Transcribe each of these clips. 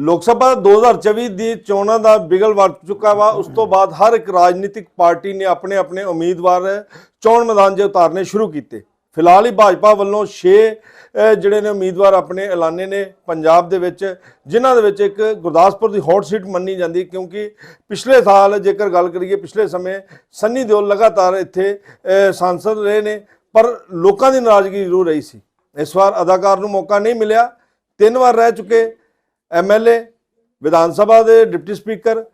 ਲੋਕ ਸਭਾ 2024 ਦੀ ਚੋਣਾਂ ਦਾ ਬਿਗਲ ਵੱਜ ਚੁੱਕਾ ਵਾ। ਉਸ ਤੋਂ ਬਾਅਦ ਹਰ ਇੱਕ ਰਾਜਨੀਤਿਕ ਪਾਰਟੀ ਨੇ ਆਪਣੇ ਆਪਣੇ ਉਮੀਦਵਾਰ ਚੋਣ ਮੈਦਾਨ 'ਚ ਉਤਾਰਨੇ ਸ਼ੁਰੂ ਕੀਤੇ। ਫਿਲਹਾਲ ਹੀ ਭਾਜਪਾ ਵੱਲੋਂ 6 ਜਿਹੜੇ ਨੇ ਉਮੀਦਵਾਰ ਆਪਣੇ ਐਲਾਨੇ ਨੇ ਪੰਜਾਬ ਦੇ ਵਿੱਚ ਜਿਨ੍ਹਾਂ ਦੇ ਵਿੱਚ ਇੱਕ ਗੁਰਦਾਸਪੁਰ ਦੀ ਹੌਟ ਸੀਟ ਮੰਨੀ ਜਾਂਦੀ ਕਿਉਂਕਿ ਪਿਛਲੇ ਸਾਲ ਜੇਕਰ ਗੱਲ ਕਰੀਏ ਪਿਛਲੇ ਸਮੇਂ ਸੰਨੀ ਦਿਓਲ ਲਗਾਤਾਰ ਇੱਥੇ ਅ, ਸਾਂਸਦ ਰਹੇ ਨੇ ਪਰ ਲੋਕਾਂ ਦੀ ਨਾਰਾਜ਼ਗੀ ਜ਼ਰੂਰ ਰਹੀ ਸੀ। ਇਸ ਵਾਰ ਅਦਾਕਾਰ ਨੂੰ ਮੌਕਾ ਨਹੀਂ ਮਿਲਿਆ। ਤਿੰਨ ਵਾਰ ਰਹਿ ਚੁੱਕੇ। ਐਮਐਲਏ ਵਿਧਾਨ ਸਭਾ ਦੇ ਡਿਪਟੀ ਸਪੀਕਰ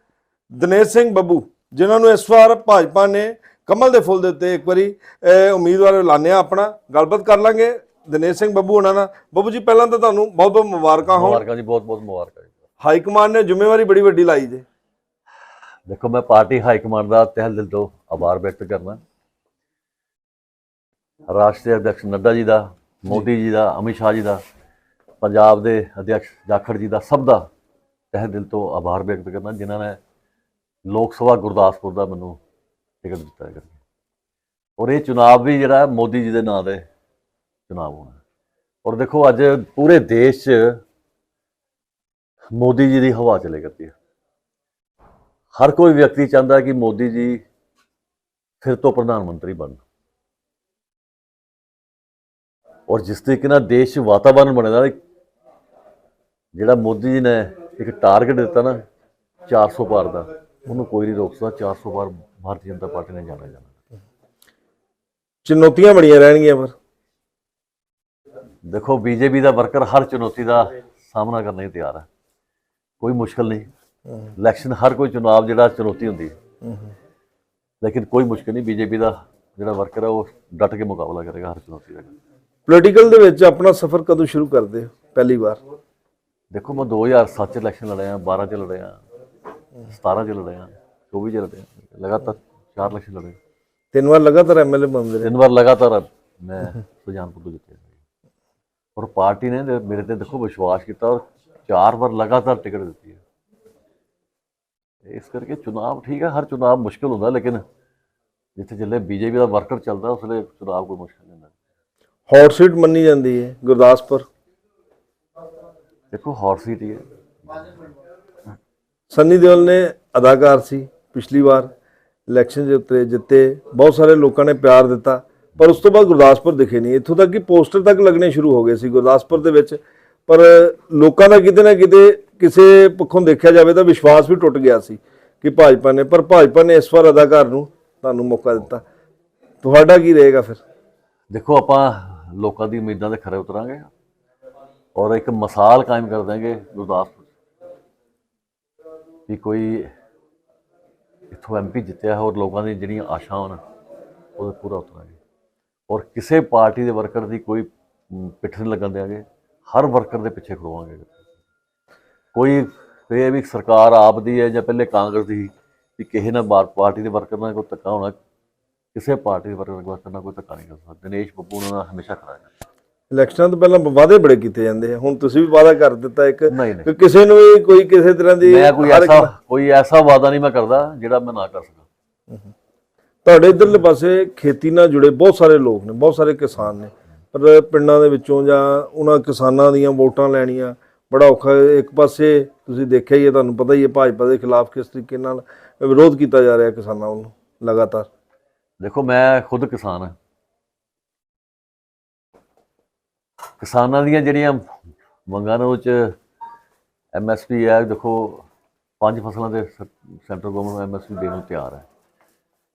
ਦਿਨੇਸ਼ ਸਿੰਘ ਬੱਬੂ ਜਿਨ੍ਹਾਂ ਨੂੰ ਇਸ ਵਾਰ ਭਾਜਪਾ ਨੇ ਕਮਲ ਦੇ ਫੁੱਲ ਦੇ ਉੱਤੇ ਇੱਕ ਵਾਰੀ ਉਮੀਦਵਾਰ ਐਲਾਨਿਆ ਆਪਣਾ। ਗੱਲਬਾਤ ਕਰ ਲਾਂਗੇ ਦਿਨੇਸ਼ ਸਿੰਘ ਬੱਬੂ ਉਹਨਾਂ ਨਾਲ। ਬੱਬੂ ਜੀ ਪਹਿਲਾਂ ਤਾਂ ਤੁਹਾਨੂੰ ਬਹੁਤ ਬਹੁਤ ਮੁਬਾਰਕਾਂ ਹੋਣ। ਮੁਬਾਰਕਾਂ ਜੀ ਬਹੁਤ ਬਹੁਤ ਮੁਬਾਰਕਾਂ ਜੀ। ਹਾਈ ਕਮਾਂਡ ਨੇ ਜ਼ਿੰਮੇਵਾਰੀ ਬੜੀ ਵੱਡੀ ਲਾਈ ਜੇ। ਦੇਖੋ ਮੈਂ ਪਾਰਟੀ ਹਾਈ ਕਮਾਂਡ ਦਾ ਤਹਿ ਦਿਲ ਤੋਂ ਆਭਾਰ ਵਿਅਕਤ ਕਰਨਾ ਰਾਸ਼ਟਰੀ ਅਧਿਕਸ਼ ਨੱਡਾ ਜੀ ਦਾ ਮੋਦੀ ਜੀ ਦਾ ਅਮਿਤ ਸ਼ਾਹ ਜੀ ਦਾ ਪੰਜਾਬ ਦੇ ਅਧਿਕਸ਼ ਜਾਖੜ ਜੀ ਦਾ ਸਭ ਦਾ ਤਹਿ ਦਿਲ ਤੋਂ ਆਭਾਰ ਵਿਅਕਤ ਕਰਨਾ ਜਿਨ੍ਹਾਂ ਨੇ ਲੋਕ ਸਭਾ ਗੁਰਦਾਸਪੁਰ ਦਾ ਮੈਨੂੰ ਟਿਕਟ ਦਿੱਤਾ ਕਰਕੇ। ਔਰ ਇਹ ਚੁਣਾਵ ਵੀ ਜਿਹੜਾ ਮੋਦੀ ਜੀ ਦੇ ਨਾਂ ਦੇ ਚੁਣਾਵ ਹੋਣਾ ਔਰ ਦੇਖੋ, ਅੱਜ ਪੂਰੇ ਦੇਸ਼ 'ਚ ਮੋਦੀ ਜੀ ਦੀ ਹਵਾ ਚਲੇ ਕਰਦੀ ਹੈ। ਹਰ ਕੋਈ ਵਿਅਕਤੀ ਚਾਹੁੰਦਾ ਕਿ ਮੋਦੀ ਜੀ ਫਿਰ ਤੋਂ ਪ੍ਰਧਾਨ ਮੰਤਰੀ ਬਣਨ ਔਰ ਜਿਸ ਤਰੀਕੇ ਨਾਲ ਦੇਸ਼ 'ਚ ਵਾਤਾਵਰਣ ਬਣੇਦਾ ਜਿਹੜਾ ਮੋਦੀ ਜੀ ਨੇ ਇੱਕ ਟਾਰਗੇਟ ਦਿੱਤਾ ਨਾ 400 ਪਾਰ ਦਾ ਉਹਨੂੰ ਕੋਈ ਨਹੀਂ ਰੋਕ ਸਕਦਾ 400 ਪਾਰ ਭਾਰਤੀ ਜਨਤਾ ਪਾਰਟੀ ਨੇ ਜਾਣਾ ਜਾਣਾ। ਚੁਣੌਤੀਆਂ ਬੜੀਆਂ ਰਹਿਣਗੀਆਂ ਪਰ ਦੇਖੋ ਬੀਜੇਪੀ ਦਾ ਵਰਕਰ ਹਰ ਚੁਣੌਤੀ ਦਾ ਸਾਹਮਣਾ ਕਰਨ ਲਈ ਤਿਆਰ ਹੈ ਕੋਈ ਮੁਸ਼ਕਲ ਨਹੀਂ। ਇਲੈਕਸ਼ਨ ਹਰ ਕੋਈ ਚੁਣਾਵ ਜਿਹੜਾ ਚੁਣੌਤੀ ਹੁੰਦੀ। ਹੈ ਲੇਕਿਨ ਕੋਈ ਮੁਸ਼ਕਲ ਨਹੀਂ ਬੀਜੇਪੀ ਦਾ ਜਿਹੜਾ ਵਰਕਰ ਹੈ ਉਹ ਡਟ ਕੇ ਮੁਕਾਬਲਾ ਕਰੇਗਾ ਹਰ ਚੁਣੌਤੀ ਦਾ। ਪੋਲੀਟੀਕਲ ਦੇ ਵਿੱਚ ਆਪਣਾ ਸਫ਼ਰ ਕਦੋਂ ਸ਼ੁਰੂ ਕਰਦੇ ਹੋ? ਪਹਿਲੀ ਵਾਰ। ਦੇਖੋ ਮੈਂ 2007 ਚ ਇਲੈਕਸ਼ਨ ਲੜਿਆ 12 ਚ ਲੜਿਆ 17 ਚ ਲੜਿਆ 24 ਚ ਲੜਿਆ ਲਗਾਤਾਰ ਚਾਰ ਇਲੈਕਸ਼ਨ ਲੜੇ। ਤਿੰਨ ਵਾਰ ਲਗਾਤਾਰ ਐਮਐਲਏ ਬਣਦੇ ਰਹੇ। ਤਿੰਨ ਵਾਰ ਲਗਾਤਾਰ ਮੈਂ ਸੁਜਾਨਪੁਰ ਤੋਂ ਜਿੱਤਿਆ ਔਰ ਪਾਰਟੀ ਨੇ ਮੇਰੇ ਤੇ ਦੇਖੋ ਵਿਸ਼ਵਾਸ ਕੀਤਾ ਔਰ ਚਾਰ ਵਾਰ ਲਗਾਤਾਰ ਟਿਕਟ ਦਿੱਤੀ ਹੈ। ਇਸ ਕਰਕੇ ਚੁਣਾਵ ਠੀਕ ਹੈ ਹਰ ਚੁਣਾਵ ਮੁਸ਼ਕਲ ਹੁੰਦਾ ਲੇਕਿਨ ਜਿੱਥੇ ਚੱਲੇ ਬੀਜੇਪੀ ਦਾ ਵਰਕਰ ਚੱਲਦਾ ਉਸ ਵੇਲੇ ਚੁਣਾਵ ਕੋਈ ਮੁਸ਼ਕਲ ਨਹੀਂ ਹੁੰਦਾ। ਹੌਟ ਸੀਟ ਮੰਨੀ ਜਾਂਦੀ ਹੈ ਗੁਰਦਾਸਪੁਰ। ਦੇਖੋ ਹੌਟ ਸੀਟ ਹੀ ਹੈ। ਸੰਨੀ ਦਿਓਲ ਨੇ ਅਦਾਕਾਰ ਸੀ ਪਿਛਲੀ ਵਾਰ ਇਲੈਕਸ਼ਨ ਦੇ ਉੱਤੇ ਜਿੱਤੇ ਬਹੁਤ ਸਾਰੇ ਲੋਕਾਂ ਨੇ ਪਿਆਰ ਦਿੱਤਾ ਪਰ ਉਸ ਤੋਂ ਬਾਅਦ ਗੁਰਦਾਸਪੁਰ ਦਿਖੇ ਨਹੀਂ। ਇੱਥੋਂ ਤੱਕ ਕਿ ਪੋਸਟਰ ਤੱਕ ਲੱਗਣੇ ਸ਼ੁਰੂ ਹੋ ਗਏ ਸੀ ਗੁਰਦਾਸਪੁਰ ਦੇ ਵਿੱਚ ਪਰ ਲੋਕਾਂ ਦਾ ਕਿਤੇ ਨਾ ਕਿਤੇ ਕਿਸੇ ਪੱਖੋਂ ਦੇਖਿਆ ਜਾਵੇ ਤਾਂ ਵਿਸ਼ਵਾਸ ਵੀ ਟੁੱਟ ਗਿਆ ਸੀ ਕਿ ਭਾਜਪਾ ਨੇ ਪਰ ਭਾਜਪਾ ਨੇ ਇਸ ਵਾਰ ਅਦਾਕਾਰ ਨੂੰ ਤੁਹਾਨੂੰ ਮੌਕਾ ਦਿੱਤਾ। ਤੁਹਾਡਾ ਕੀ ਰਹੇਗਾ ਫਿਰ? ਦੇਖੋ ਆਪਾਂ ਲੋਕਾਂ ਦੀ ਉਮੀਦਾਂ ਦੇ ਖਰੇ ਉਤਰਾਂਗੇ। ਔਰ ਇੱਕ ਮਿਸਾਲ ਕਾਇਮ ਕਰ ਦਾਂਗੇ ਗੁਰਦਾਸਪੁਰ 'ਚ, ਵੀ ਕੋਈ ਇੱਥੋਂ ਐਮਪੀ ਜਿੱਤਿਆ ਹੈ ਔਰ ਲੋਕਾਂ ਦੀ ਜਿਹੜੀਆਂ ਆਸ਼ਾਵਾਂ ਹਨ ਉਹ ਪੂਰਾ ਉਤਰਾਂਗੇ। ਔਰ ਕਿਸੇ ਪਾਰਟੀ ਦੇ ਵਰਕਰ ਦੀ ਕੋਈ ਪਿੱਠ ਨਹੀਂ ਲੱਗਣ ਦੇਵਾਂਗੇ ਹਰ ਵਰਕਰ ਦੇ ਪਿੱਛੇ ਖੜੋਵਾਂਗੇ। ਕੋਈ ਇਹ ਵੀ ਸਰਕਾਰ ਆਪ ਦੀ ਹੈ ਜਾਂ ਪਹਿਲੇ ਕਾਂਗਰਸ ਦੀ ਵੀ ਕਿਸੇ ਨਾਲ ਪਾਰਟੀ ਦੇ ਵਰਕਰ ਨਾਲ ਕੋਈ ਧੱਕਾ ਹੋਣਾ, ਕਿਸੇ ਪਾਰਟੀ ਦੇ ਵਰਕਰ ਨਾਲ ਕੋਈ ਧੱਕਾ ਨਹੀਂ ਕਰ ਸਕਦਾ। ਦਿਨੇਸ਼ ਬੱਬੂ ਉਹਨਾਂ ਨਾਲ ਹਮੇਸ਼ਾ ਖੜਾ ਹੈ। ਇਲੈਕਸ਼ਨਾਂ ਤੋਂ ਪਹਿਲਾਂ ਵਾਅਦੇ ਬੜੇ ਕੀਤੇ ਜਾਂਦੇ ਆ। ਹੁਣ ਤੁਸੀਂ ਵੀ ਵਾਅਦਾ ਕਰ ਦਿੱਤਾ ਇੱਕ ਕਿ ਕਿਸੇ ਨੂੰ ਵੀ ਕੋਈ ਕਿਸੇ ਤਰ੍ਹਾਂ ਦੀ ਮੈਂ ਕੋਈ ਐਸਾ ਕੋਈ ਐਸਾ ਵਾਅਦਾ ਨਹੀਂ ਮੈਂ ਕਰਦਾ ਜਿਹੜਾ ਮੈਂ ਨਾ ਕਰ ਸਕਾਂ। ਤੁਹਾਡੇ ਇਧਰਲੇ ਪਾਸੇ ਖੇਤੀ ਨਾਲ ਜੁੜੇ ਬਹੁਤ ਸਾਰੇ ਲੋਕ ਨੇ ਬਹੁਤ ਸਾਰੇ ਕਿਸਾਨ ਨੇ। ਪਰ ਪਿੰਡਾਂ ਦੇ ਵਿੱਚੋਂ ਜਾਂ ਉਹਨਾਂ ਕਿਸਾਨਾਂ ਦੀਆਂ ਵੋਟਾਂ ਲੈਣੀਆਂ ਬੜਾ ਔਖਾ। ਇੱਕ ਪਾਸੇ ਤੁਸੀਂ ਦੇਖਿਆ ਹੀ ਹੈ ਤੁਹਾਨੂੰ ਪਤਾ ਹੀ ਹੈ ਭਾਜਪਾ ਦੇ ਖਿਲਾਫ ਕਿਸ ਤਰੀਕੇ ਨਾਲ ਵਿਰੋਧ ਕੀਤਾ ਜਾ ਰਿਹਾ ਕਿਸਾਨਾਂ ਵੱਲੋਂ ਲਗਾਤਾਰ। ਦੇਖੋ ਮੈਂ ਖੁਦ ਕਿਸਾਨ ਹਾਂ। ਕਿਸਾਨਾਂ ਦੀਆਂ ਜਿਹੜੀਆਂ ਮੰਗਾਂ ਨੇ ਉਹ ਚ ਐਮਐਸਪੀ ਹੈ ਦੇਖੋ ਪੰਜ ਫਸਲਾਂ ਦੇ ਸੈਂਟਰ ਗਵਰਨਮੈਂਟ ਐਮਐਸਪੀ ਦੇਣ ਨੂੰ ਤਿਆਰ ਹੈ।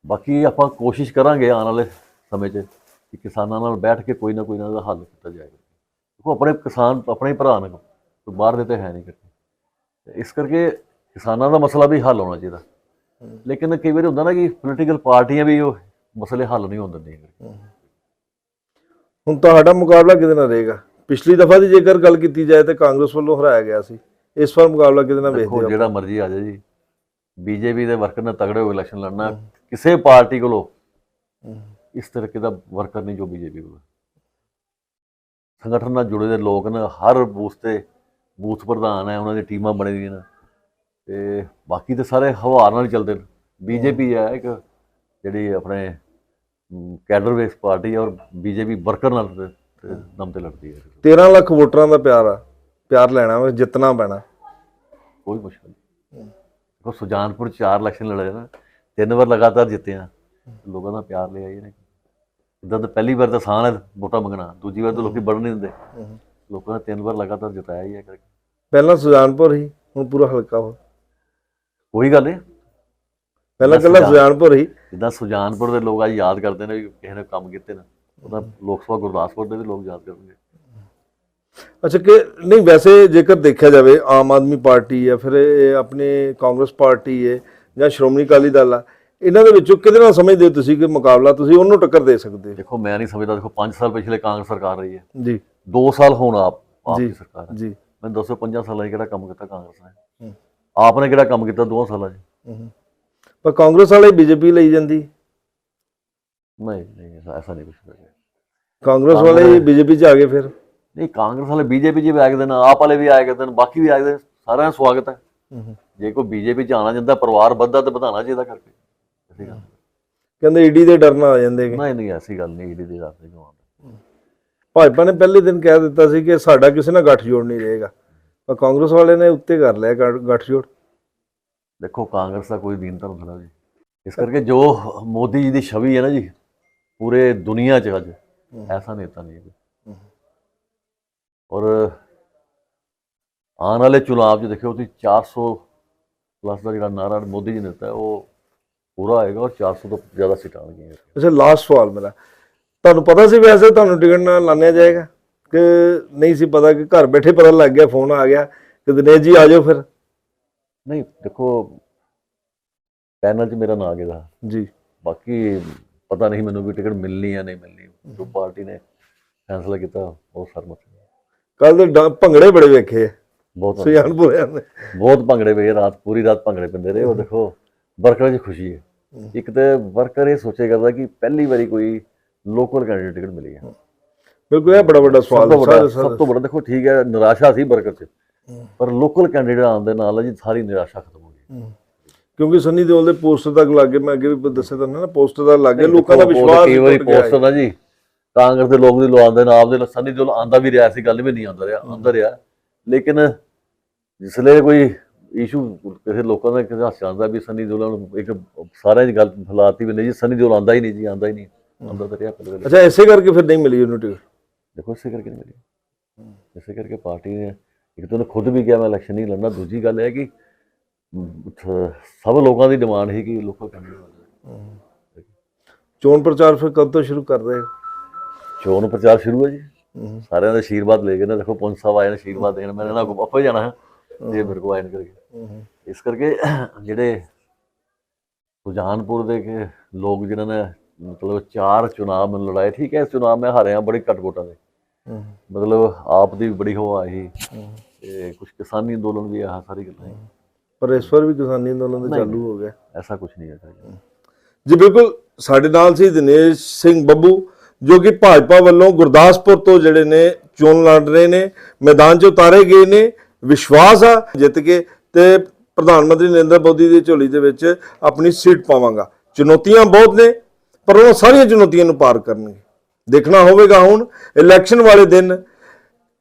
ਬਾਕੀ ਆਪਾਂ ਕੋਸ਼ਿਸ਼ ਕਰਾਂਗੇ ਆਉਣ ਵਾਲੇ ਸਮੇਂ 'ਚ ਕਿ ਕਿਸਾਨਾਂ ਨਾਲ ਬੈਠ ਕੇ ਕੋਈ ਨਾ ਕੋਈ ਨਾ ਦਾ ਹੱਲ ਕੀਤਾ ਜਾਏਗਾ ਦੇਖੋ ਆਪਣੇ ਕਿਸਾਨ ਆਪਣੇ ਭਰਾ ਨੇ ਕੋਈ ਬਾਹਰ ਦੇ ਤੇ ਹੈ ਨਹੀਂ ਕਿਤੇ। ਇਸ ਕਰਕੇ ਕਿਸਾਨਾਂ ਦਾ ਮਸਲਾ ਵੀ ਹੱਲ ਹੋਣਾ ਚਾਹੀਦਾ। ਲੇਕਿਨ ਕਈ ਵਾਰੀ ਹੁੰਦਾ ਨਾ ਕਿ ਪੋਲੀਟੀਕਲ ਪਾਰਟੀਆਂ ਵੀ ਉਹ ਮਸਲੇ ਹੱਲ ਨਹੀਂ ਹੁੰਦੇ ਨੇ ਹੁਣ ਤੁਹਾਡਾ ਮੁਕਾਬਲਾ ਕਿਹਦੇ ਨਾਲ ਰਹੇਗਾ? ਪਿਛਲੀ ਦਫਾ ਦੀ ਜੇਕਰ ਗੱਲ ਕੀਤੀ ਜਾਏ ਤਾਂ ਕਾਂਗਰਸ ਵੱਲੋਂ ਹਰਾਇਆ ਗਿਆ ਸੀ। ਇਸ ਵਾਰ ਮੁਕਾਬਲਾ ਕਿਹਦੇ ਨਾਲ ਵੇਖਦੇ ਹੋ? ਜਿਹੜਾ ਮਰਜ਼ੀ ਆ ਜਾਏ ਜੀ। ਬੀਜੇਪੀ ਦੇ ਵਰਕਰ ਨੇ ਤਗੜੇ ਹੋ ਕੇ ਇਲੈਕਸ਼ਨ ਲੜਨਾ ਕਿਸੇ ਪਾਰਟੀ ਕੋਲੋਂ ਇਸ ਤਰੀਕੇ ਦਾ ਵਰਕਰ ਨਹੀਂ ਜੋ ਬੀਜੇਪੀ ਕੋਲ। ਸੰਗਠਨ ਨਾਲ ਜੁੜੇ ਦੇ ਲੋਕ ਨੇ ਹਰ ਬੂਥ ਤੇ ਬੂਥ ਪ੍ਰਧਾਨ ਹੈ ਉਹਨਾਂ ਦੀ ਟੀਮਾਂ ਬਣੀ ਦੀਆਂ ਨੇ। ਤੇ ਬਾਕੀ ਤੇ ਸਾਰੇ ਹਵਾ ਨਾਲ ਚੱਲਦੇ ਨੇ। ਬੀਜੇਪੀ ਹੈ ਇੱਕ ਜਿਹੜੀ ਆਪਣੇ ਕੈਡਰ ਬੇਸ ਪਾਰਟੀ ਔਰ ਬੀਜੇਪੀ ਵਰਕਰ ਨਾਲ ਦਮ ਤੇ ਲੜਦੀ ਹੈ। 13 ਲੱਖ ਵੋਟਰਾਂ ਦਾ ਪਿਆਰ ਆ ਪਿਆਰ ਲੈਣਾ ਵਾ ਜਿੱਤਣਾ ਪੈਣਾ। ਕੋਈ ਮੁਸ਼ਕਲ ਨਹੀਂ। ਦੇਖੋ ਸੁਜਾਨਪੁਰ ਚਾਰ ਇਲੈਕਸ਼ਨ ਲੜੇ ਨਾ ਤਿੰਨ ਵਾਰ ਲਗਾਤਾਰ ਜਿੱਤੇ ਆ ਲੋਕਾਂ ਦਾ ਪਿਆਰ ਲਿਆ ਇਹਨੇ। ਇਦਾਂ ਤਾਂ ਪਹਿਲੀ ਵਾਰ ਤਾਂ ਆਸਾਨ ਹੈ ਵੋਟਾਂ ਮੰਗਣਾ ਦੂਜੀ ਵਾਰ ਤਾਂ ਲੋਕੀ ਵੜਨ ਨਹੀਂ ਦਿੰਦੇ। ਲੋਕਾਂ ਨੇ ਤਿੰਨ ਵਾਰ ਲਗਾਤਾਰ ਜਿਤਾਇਆ ਹੀ ਹੈ ਕਰਕੇ। ਪਹਿਲਾਂ ਸੁਜਾਨਪੁਰ ਹੀ ਹੁਣ ਪੂਰਾ ਹਲਕਾ ਹੋ ਕੋਈ ਗੱਲ ਨਹੀਂ। ਪਹਿਲਾਂ ਕੱਲਾ ਸੁਜਾਨ- ਸੁਜਾਨਪੁਰ ਹੀ। ਜਿੱਦਾਂ ਸੁਜਾਨਪੁਰ ਦੇ ਲੋਕ ਅੱਜ ਯਾਦ ਕਰਦੇ ਨੇ ਵੀ ਕਿਸੇ ਨੇ ਕੰਮ ਕੀਤੇ ਨਾ। ਉਹਦਾ ਲੋਕ ਸਭਾ ਗੁਰਦਾਸਪੁਰ ਦੇ ਵੀ ਲੋਕ ਯਾਦ ਕਰਨਗੇ। ਅੱਛਾ ਕਿ ਨਹੀਂ ਵੈਸੇ ਜੇਕਰ ਦੇਖਿਆ ਜਾਵੇ ਆਮ ਆਦਮੀ ਪਾਰਟੀ ਹੈ ਫਿਰ ਇਹ ਆਪਣੇ ਕਾਂਗਰਸ ਪਾਰਟੀ ਹੈ ਜਾਂ ਸ਼੍ਰੋਮਣੀ ਅਕਾਲੀ ਦਲ ਆ ਇਹਨਾਂ ਦੇ ਵਿੱਚੋਂ ਕਿਹਦੇ ਨਾਲ ਸਮਝਦੇ ਹੋ ਤੁਸੀਂ ਕਿ ਮੁਕਾਬਲਾ ਤੁਸੀਂ ਉਹਨੂੰ ਟੱਕਰ ਦੇ ਸਕਦੇ ਦੇਖੋ ਮੈਂ ਨਹੀਂ ਸਮਝਦਾ ਦੇਖੋ 5 ਸਾਲ ਪਿਛਲੇ ਕਾਂਗਰਸ ਸਰਕਾਰ ਰਹੀ ਹੈ। ਜੀ। 2 ਸਾਲ ਹੁਣ ਆਪ ਆਪ। ਦੀ ਸਰਕਾਰ ਹੈ। ਜੀ। ਮੈਨੂੰ ਦੱਸੋ 5 ਸਾਲਾਂ 'ਚ ਕਿਹੜਾ ਕੰਮ ਕੀਤਾ ਕਾਂਗਰਸ ਨੇ। ਆਪ ਨੇ ਕਿਹੜਾ ਕੰਮ ਕੀਤਾ 2 ਸਾਲਾਂ 'ਚ। ਪਰ ਕਾਂਗਰਸ ਵਾਲੇ ਬੀਜੇਪੀ ਲਈ ਜਾਂਦੀ। ਨਹੀਂ ਨਹੀਂ ਐਸਾ ਐਸਾ ਨਹੀਂ ਕੁਝ ਕਾਂਗਰਸ ਵਾਲੇ ਬੀਜੇਪੀ 'ਚ ਆ ਗਏ ਫਿਰ। ਨਹੀਂ ਕਾਂਗਰਸ ਵਾਲੇ ਬੀਜੇਪੀ 'ਚ ਵੀ ਆਏ ਦਿਨ ਆਪ ਵਾਲੇ ਵੀ ਆਏ ਦਿਨ ਬਾਕੀ ਵੀ ਆਏ ਦਿਨ ਸਾਰਿਆਂ ਦਾ ਸਵਾਗਤ ਹੈ। ਜੇ ਕੋਈ ਬੀਜੇਪੀ 'ਚ ਆਣਾ ਜਾਂਦਾ ਪਰਿਵਾਰ ਵੱਧਦਾ ਤੇ ਵਧਾਉਣਾ ਚਾਹੀਦਾ ਕਰਕੇ। ਐਸੀ ਗੱਲ ਕਹਿੰਦੇ ਈਡੀ ਦੇ ਡਰ ਨਾਲ ਆ ਜਾਂਦੇ ਕਿ ਨਹੀਂ ਨਹੀਂ ਐਸੀ ਗੱਲ ਨਹੀਂ ਈਡੀ ਦੀ ਗੱਲ ਨਹੀਂ ਕਮਾਉਂਦਾ ਭਾਜਪਾ ਨੇ ਪਹਿਲੇ ਦਿਨ ਕਹਿ ਦਿੱਤਾ ਸੀ ਕਿ ਸਾਡਾ ਕਿਸੇ ਨਾਲ ਗੱਠਜੋੜ ਨਹੀਂ ਰਹੇਗਾ। ਪਰ ਕਾਂਗਰਸ ਵਾਲੇ ਨੇ ਉੱਤੇ ਕਰ ਲਿਆ ਗੱਠ- ਗੱਠਜੋੜ। ਦੇਖੋ, ਕਾਂਗਰਸ ਦਾ ਕੋਈ ਦੀਨ ਧਰਮ ਥੋੜਾ ਜੀ ਇਸ ਕਰਕੇ ਜੋ ਮੋਦੀ ਜੀ ਦੀ ਛਵੀ ਹੈ ਨਾ ਜੀ, ਪੂਰੇ ਦੁਨੀਆ 'ਚ ਅੱਜ, ਐਸਾ ਨੇਤਾ ਨਹੀਂ ਹੈ ਔਰ ਆਉਣ ਵਾਲੇ ਚੁਣਾਵ 'ਚ ਦੇਖਿਓ ਤੁਸੀਂ 400 ਪਲੱਸ ਦਾ ਜਿਹੜਾ ਨਾਰਾ ਮੋਦੀ ਜੀ ਨੇ ਦਿੱਤਾ, ਉਹ ਪੂਰਾ ਹੋਏਗਾ ਔਰ 400 ਤੋਂ ਜ਼ਿਆਦਾ ਸੀਟਾਂ ਆਉਣਗੀਆਂ ਅੱਛਾ ਲਾਸਟ ਸਵਾਲ ਮੇਰਾ। ਤੁਹਾਨੂੰ ਪਤਾ ਸੀ ਵੈਸੇ ਤੁਹਾਨੂੰ ਟਿਕਟ ਨਾਲ ਲਾਣਿਆ ਜਾਏਗਾ? ਕਿ ਨਹੀਂ ਸੀ ਪਤਾ ਕਿ ਘਰ ਬੈਠੇ ਪਤਾ ਲੱਗ ਗਿਆ ਫੋਨ ਆ ਗਿਆ। ਕਿ ਦਿਨੇਸ਼ ਜੀ ਆ ਜਾਓ ਫਿਰ। ਨਹੀਂ ਦੇਖੋ ਪੈਨਲ 'ਚ ਮੇਰਾ ਨਾਂ ਗਿਆ ਜੀ। ਬਾਕੀ ਪਤਾ ਨਹੀਂ ਮੈਨੂੰ ਵੀ ਟਿਕਟ ਮਿਲਣੀ ਜਾਂ ਨਹੀਂ ਮਿਲਣੀ। ਜੋ ਪਾਰਟੀ ਨੇ ਫੈਸਲਾ ਕੀਤਾ ਉਹ ਸਰਮਤ ਕੱਲ ਦੇ ਭੰਗੜੇ ਬੜੇ ਵੇਖੇ। ਆ, ਬਹੁਤ ਸੁਜਾਨਪੁਰਿਆਂ ਦੇ ਬਹੁਤ ਭੰਗੜੇ ਪਏ ਰਾਤ ਪੂਰੀ ਰਾਤ ਭੰਗੜੇ ਪੈਂਦੇ ਰਹੇ। ਉਹ ਦੇਖੋ ਵਰਕਰਾਂ 'ਚ ਖੁਸ਼ੀ ਹੈ। ਇੱਕ ਤੇ ਵਰਕਰ ਇਹ ਸੋਚੇ ਕਰਦਾ ਕਿ ਪਹਿਲੀ ਵਾਰੀ ਕੋਈ ਲੋਕਲ ਕੈਂਡੀਡੇਟ ਟਿਕਟ ਮਿਲੀ ਹੈ। ਬਿਲਕੁਲ ਇਹ ਬੜਾ ਵੱਡਾ ਸਵਾਲ ਹੈ ਸਭ ਤੋਂ ਵੱਡਾ ਦੇਖੋ ਠੀਕ ਹੈ ਨਿਰਾਸ਼ਾ ਸੀ ਵਰਕਰ 'ਚ। ਪਰ ਲੋਕਲ ਕੈਂਡੀਡੇਟ ਆਉਣ ਦੇ ਨਾਲ ਜੀ ਸਾਰੀ ਨਿਰਾਸ਼ਾ ਖਤਮ ਹੋ ਗਈ। ਕਿਉਂਕਿ ਸੰਨੀ ਦਿਓਲ ਦੇ ਪੋਸਟਰ ਤੱਕ ਲੱਗੇ ਮੈਂ ਅੱਗੇ ਵੀ ਦੱਸਿਆ ਤੁਹਾਨੂੰ ਨਾ ਪੋਸਟਰ ਤੱਕ ਲੱਗੇ ਲੋਕਾਂ ਦਾ ਵਿਸ਼ਵਾਸ ਕਈ ਵਾਰੀ। ਪੋਸਟਰ ਨਾ ਜੀ ਕਾਂਗਰਸ ਦੇ ਲੋਕ ਵੀ ਲਵਾਉਂਦੇ ਨੇ ਆਪਦੇ ਸੰਨੀ ਦਿਓਲ ਆਂਦਾ ਵੀ ਰਿਹਾ ਸੀ ਗੱਲ ਵੀ ਨਹੀਂ ਆਂਦਾ ਰਿਹਾ ਆਂਦਾ ਰਿਹਾ। ਲੇਕਿਨ ਜਿਸਲੇ ਕੋਈ ਇਸ਼ੂ ਕਿਸੇ ਲੋਕਾਂ ਦਾ ਕਿਸੇ ਆਉਂਦਾ ਵੀ ਸੰਨੀ ਦਿਓਲ ਨੂੰ ਇੱਕ ਸਾਰਿਆਂ ਦੀ ਗੱਲ ਫੈਲਾਤੀ ਵੀ ਨਹੀਂ ਜੀ ਸੰਨੀ ਦਿਓਲ ਆਂਦਾ ਹੀ ਨਹੀਂ ਜੀ ਆਂਦਾ ਹੀ ਨਹੀਂ ਆਂਦਾ ਤਾਂ ਰਿਹਾ ਅੱਛਾ ਇਸੇ ਕਰਕੇ ਫਿਰ ਨਹੀਂ ਮਿਲੀ ਉਹਨੂੰ ਟਿਕਟ ਦੇਖੋ ਇਸੇ ਕਰਕੇ ਨਹੀਂ ਮਿਲੀ। ਇਸੇ ਕਰਕੇ ਪਾਰਟੀ ਨੇ ਇੱਕ ਤਾਂ ਖੁਦ ਵੀ ਕਿਹਾ ਮੈਂ ਇਲੈਕਸ਼ਨ ਨਹੀਂ ਲੜਨਾ। ਦੂਜੀ ਗੱਲ ਹੈ ਕਿ ਸਭ ਲੋਕਾਂ ਦੀ ਡਿਮਾਂਡ ਸੀ ਕਿ ਲੋਕਾਂ ਕੈਂਡੀਡੇਟ ਚੋਣ ਪ੍ਰਚਾਰ ਫਿਰ ਕਦ ਤੋਂ ਸ਼ੁਰੂ ਕਰ ਰਹੇ ਹੋ? ਚੋਣ ਪ੍ਰਚਾਰ ਸ਼ੁਰੂ ਹੈ ਜੀ। ਸਾਰਿਆਂ ਦਾ ਆਸ਼ੀਰਵਾਦ ਲੈ ਕੇ ਨਾ ਦੇਖੋ ਪੁੰਜ ਸਾਹਿਬ ਆਏ ਨੇ ਆਸ਼ੀਰਵਾਦ ਦੇਣ। ਮੈਂ ਇਹਨਾਂ ਕੋਲ ਆਪੇ ਜਾਣਾ ਹੈ। ਜੇ ਮੇਰੇ ਕੋਲ ਆਏ ਨੇ ਕਰਕੇ ਇਸ ਕਰਕੇ ਜਿਹੜੇ ਸੁਜਾਨਪੁਰ ਦੇ ਕੇ ਲੋਕ ਜਿਨ੍ਹਾਂ ਨੇ ਮਤਲਬ ਚਾਰ ਚੁਣਾਵ ਮੈਂ ਲੜਾਏ ਠੀਕ ਹੈ ਚੁਣਾਵ ਮੈਂ ਹਾਰਿਆ ਬੜੀ ਘੱਟ ਵੋਟਾਂ ਦੇ। ਮਤਲਬ ਆਪ ਦੀ ਬੜੀ ਹਵਾ ਆਈ ਤੇ ਕੁਝ ਕਿਸਾਨੀ ਅੰਦੋਲਨ ਵੀ ਆ ਸਾਰੀ ਗੱਲਾਂ ਸੀ। ਪਰ ਇਸ ਵਾਰ ਵੀ ਕਿਸਾਨੀ ਅੰਦੋਲਨ ਤਾਂ ਚਾਲੂ ਹੋ ਗਿਆ। ਐਸਾ ਕੁਝ ਨਹੀਂ ਹੈ ਜੀ। ਜੀ ਬਿਲਕੁਲ ਸਾਡੇ ਨਾਲ ਸੀ ਦਿਨੇਸ਼ ਸਿੰਘ ਬੱਬੂ ਜੋ ਕਿ ਭਾਜਪਾ ਵੱਲੋਂ ਗੁਰਦਾਸਪੁਰ ਤੋਂ ਜਿਹੜੇ ਨੇ ਚੋਣ ਲੜ ਰਹੇ ਨੇ ਮੈਦਾਨ 'ਚ ਉਤਾਰੇ ਗਏ ਨੇ ਵਿਸ਼ਵਾਸ ਆ ਜਿੱਤ ਕੇ ਤੇ ਪ੍ਰਧਾਨ ਮੰਤਰੀ ਨਰਿੰਦਰ ਮੋਦੀ ਦੀ ਝੋਲੀ ਦੇ ਵਿੱਚ ਆਪਣੀ ਸੀਟ ਪਾਵਾਂਗਾ। ਚੁਣੌਤੀਆਂ ਬਹੁਤ ਨੇ ਪਰ ਉਹ ਸਾਰੀਆਂ ਚੁਣੌਤੀਆਂ ਨੂੰ ਪਾਰ ਕਰਨਗੇ। ਦੇਖਣਾ ਹੋਵੇਗਾ ਹੁਣ ਇਲੈਕਸ਼ਨ ਵਾਲੇ ਦਿਨ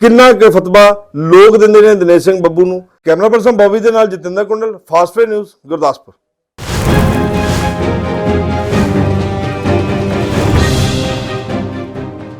ਕਿੰਨਾ ਕੁ ਫਤਵਾ ਲੋਕ ਦਿੰਦੇ ਨੇ ਦਿਨੇਸ਼ ਸਿੰਘ ਬੱਬੂ ਨੂੰ। ਕੈਮਰਾ ਪਰਸਨ ਬੋਬੀ ਦੇ ਨਾਲ ਜਤਿੰਦਰ ਕੁੰਡਲ, ਫਾਸਟ ਨਿਊਜ਼, ਗੁਰਦਾਸਪੁਰ।